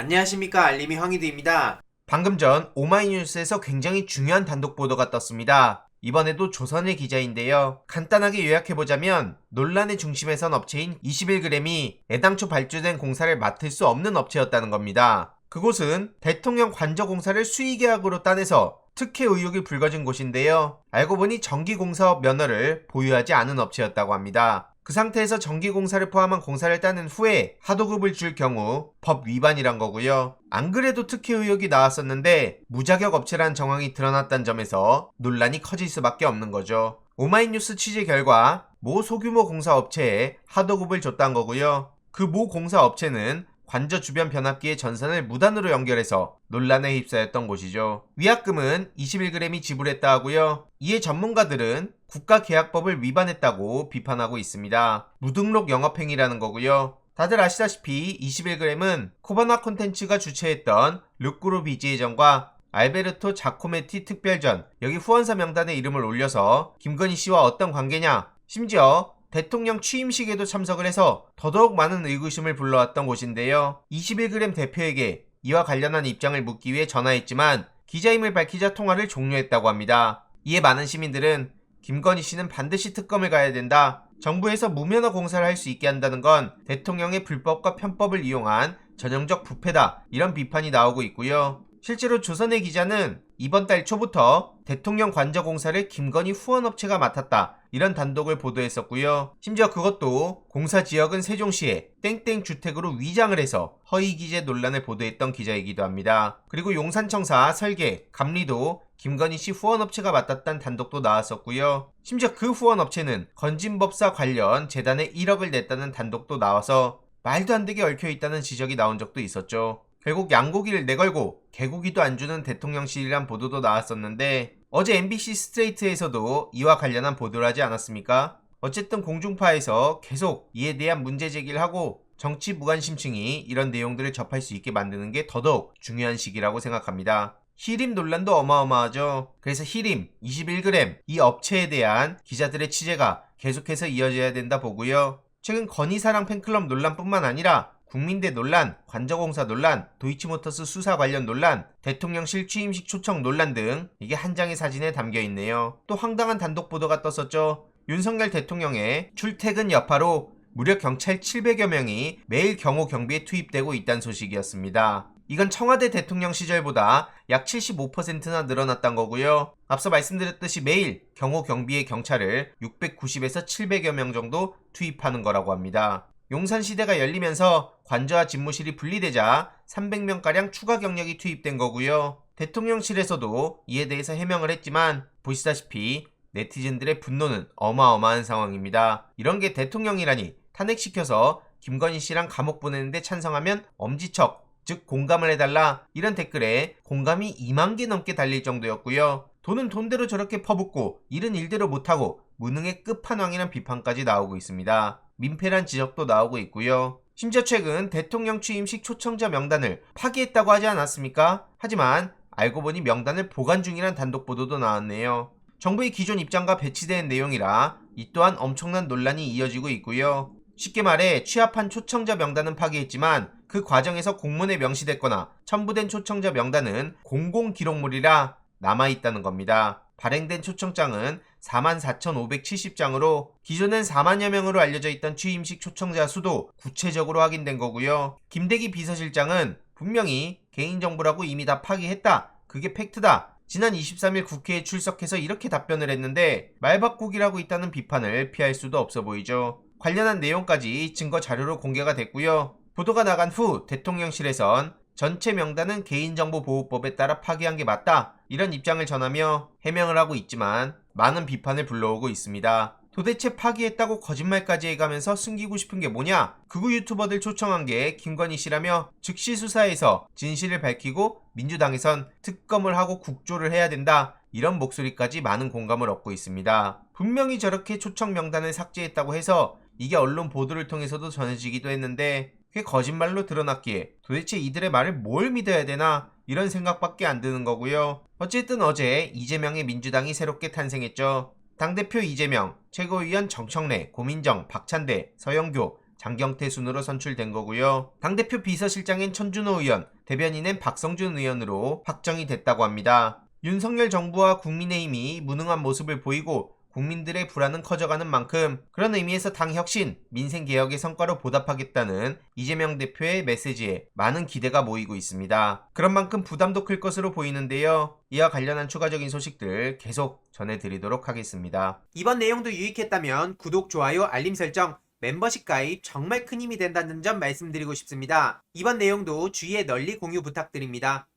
안녕하십니까 알림이 황희두입니다. 방금 전 오마이뉴스에서 굉장히 중요한 단독 보도가 떴습니다. 이번에도 조선의 기자인데요. 간단하게 요약해보자면 논란의 중심에 선 업체인 21g이 애당초 발주된 공사를 맡을 수 없는 업체였다는 겁니다. 그곳은 대통령 관저공사를 수의계약으로 따내서 특혜 의혹이 불거진 곳인데요. 알고 보니 전기공사업 면허를 보유하지 않은 업체였다고 합니다. 그 상태에서 전기공사를 포함한 공사를 따낸 후에 하도급을 줄 경우 법 위반이란 거고요. 안 그래도 특혜 의혹이 나왔었는데 무자격 업체란 정황이 드러났다는 점에서 논란이 커질 수밖에 없는 거죠. 오마이뉴스 취재 결과 모 소규모 공사 업체에 하도급을 줬다는 거고요. 그 모 공사 업체는 관저 주변 변압기의 전선을 무단으로 연결해서 논란에 휩싸였던 곳이죠. 위약금은 21g이 지불했다 하고요. 이에 전문가들은 국가계약법을 위반했다고 비판하고 있습니다. 무등록 영업행위라는 거고요. 다들 아시다시피 21g은 코바나 콘텐츠가 주최했던 르꾸르 비지의전과 알베르토 자코메티 특별전 여기 후원사 명단에 이름을 올려서 김건희 씨와 어떤 관계냐 심지어 대통령 취임식에도 참석을 해서 더더욱 많은 의구심을 불러왔던 곳인데요. 21g 대표에게 이와 관련한 입장을 묻기 위해 전화했지만 기자임을 밝히자 통화를 종료했다고 합니다. 이에 많은 시민들은 김건희 씨는 반드시 특검을 가야 된다. 정부에서 무면허 공사를 할 수 있게 한다는 건 대통령의 불법과 편법을 이용한 전형적 부패다. 이런 비판이 나오고 있고요. 실제로 조선의 기자는 이번 달 초부터 대통령 관저 공사를 김건희 후원업체가 맡았다. 이런 단독을 보도했었고요. 심지어 그것도 공사 지역은 세종시에 땡땡 주택으로 위장을 해서 허위 기재 논란을 보도했던 기자이기도 합니다. 그리고 용산청사 설계, 감리도 김건희 씨 후원업체가 맡았다는 단독도 나왔었고요. 심지어 그 후원업체는 건진법사 관련 재단에 1억을 냈다는 단독도 나와서 말도 안 되게 얽혀 있다는 지적이 나온 적도 있었죠. 결국 양고기를 내걸고 개고기도 안 주는 대통령실이란 보도도 나왔었는데 어제 MBC 스트레이트에서도 이와 관련한 보도를 하지 않았습니까? 어쨌든 공중파에서 계속 이에 대한 문제 제기를 하고 정치 무관심층이 이런 내용들을 접할 수 있게 만드는 게 더더욱 중요한 시기라고 생각합니다. 히림 논란도 어마어마하죠. 그래서 히림 21g 이 업체에 대한 기자들의 취재가 계속해서 이어져야 된다 보고요. 최근 건희사랑 팬클럽 논란뿐만 아니라 국민대 논란, 관저공사 논란, 도이치모터스 수사 관련 논란, 대통령실 취임식 초청 논란 등 이게 한 장의 사진에 담겨 있네요. 또 황당한 단독 보도가 떴었죠. 윤석열 대통령의 출퇴근 여파로 무려 경찰 700여 명이 매일 경호 경비에 투입되고 있다는 소식이었습니다. 이건 청와대 대통령 시절보다 약 75%나 늘어났단 거고요. 앞서 말씀드렸듯이 매일 경호 경비의 경찰을 690에서 700여 명 정도 투입하는 거라고 합니다. 용산 시대가 열리면서 관저와 집무실이 분리되자 300명가량 추가 경력이 투입된 거고요. 대통령실에서도 이에 대해서 해명을 했지만 보시다시피 네티즌들의 분노는 어마어마한 상황입니다. 이런 게 대통령이라니 탄핵시켜서 김건희 씨랑 감옥 보내는데 찬성하면 엄지척, 즉 공감을 해달라 이런 댓글에 공감이 2만 개 넘게 달릴 정도였고요. 돈은 돈대로 저렇게 퍼붓고 일은 일대로 못하고 무능의 끝판왕이란 비판까지 나오고 있습니다. 민폐란 지적도 나오고 있고요. 심지어 최근 대통령 취임식 초청자 명단을 파기했다고 하지 않았습니까? 하지만 알고 보니 명단을 보관 중이란 단독 보도도 나왔네요. 정부의 기존 입장과 배치된 내용이라 이 또한 엄청난 논란이 이어지고 있고요. 쉽게 말해 취합한 초청자 명단은 파기했지만 그 과정에서 공문에 명시됐거나 첨부된 초청자 명단은 공공기록물이라 남아있다는 겁니다. 발행된 초청장은 44,570장으로 기존엔 4만여 명으로 알려져 있던 취임식 초청자 수도 구체적으로 확인된 거고요. 김대기 비서실장은 분명히 개인정보라고 이미 다 파기했다. 그게 팩트다. 지난 23일 국회에 출석해서 이렇게 답변을 했는데 말바꾸기라고 있다는 비판을 피할 수도 없어 보이죠. 관련한 내용까지 증거 자료로 공개가 됐고요. 보도가 나간 후 대통령실에선 전체 명단은 개인정보보호법에 따라 파기한 게 맞다. 이런 입장을 전하며 해명을 하고 있지만 많은 비판을 불러오고 있습니다. 도대체 파기했다고 거짓말까지 해가면서 숨기고 싶은 게 뭐냐? 극우 유튜버들 초청한 게 김건희 씨라며 즉시 수사에서 진실을 밝히고 민주당에선 특검을 하고 국조를 해야 된다. 이런 목소리까지 많은 공감을 얻고 있습니다. 분명히 저렇게 초청 명단을 삭제했다고 해서 이게 언론 보도를 통해서도 전해지기도 했는데 그게 거짓말로 드러났기에 도대체 이들의 말을 뭘 믿어야 되나 이런 생각밖에 안 드는 거고요. 어쨌든 어제 이재명의 민주당이 새롭게 탄생했죠. 당대표 이재명, 최고위원 정청래, 고민정, 박찬대, 서영교, 장경태 순으로 선출된 거고요. 당대표 비서실장인 천준호 의원, 대변인은 박성준 의원으로 확정이 됐다고 합니다. 윤석열 정부와 국민의힘이 무능한 모습을 보이고 국민들의 불안은 커져가는 만큼 그런 의미에서 당 혁신, 민생 개혁의 성과로 보답하겠다는 이재명 대표의 메시지에 많은 기대가 모이고 있습니다. 그런 만큼 부담도 클 것으로 보이는데요. 이와 관련한 추가적인 소식들 계속 전해드리도록 하겠습니다. 이번 내용도 유익했다면 구독, 좋아요, 알림 설정, 멤버십 가입 정말 큰 힘이 된다는 점 말씀드리고 싶습니다. 이번 내용도 주위에 널리 공유 부탁드립니다.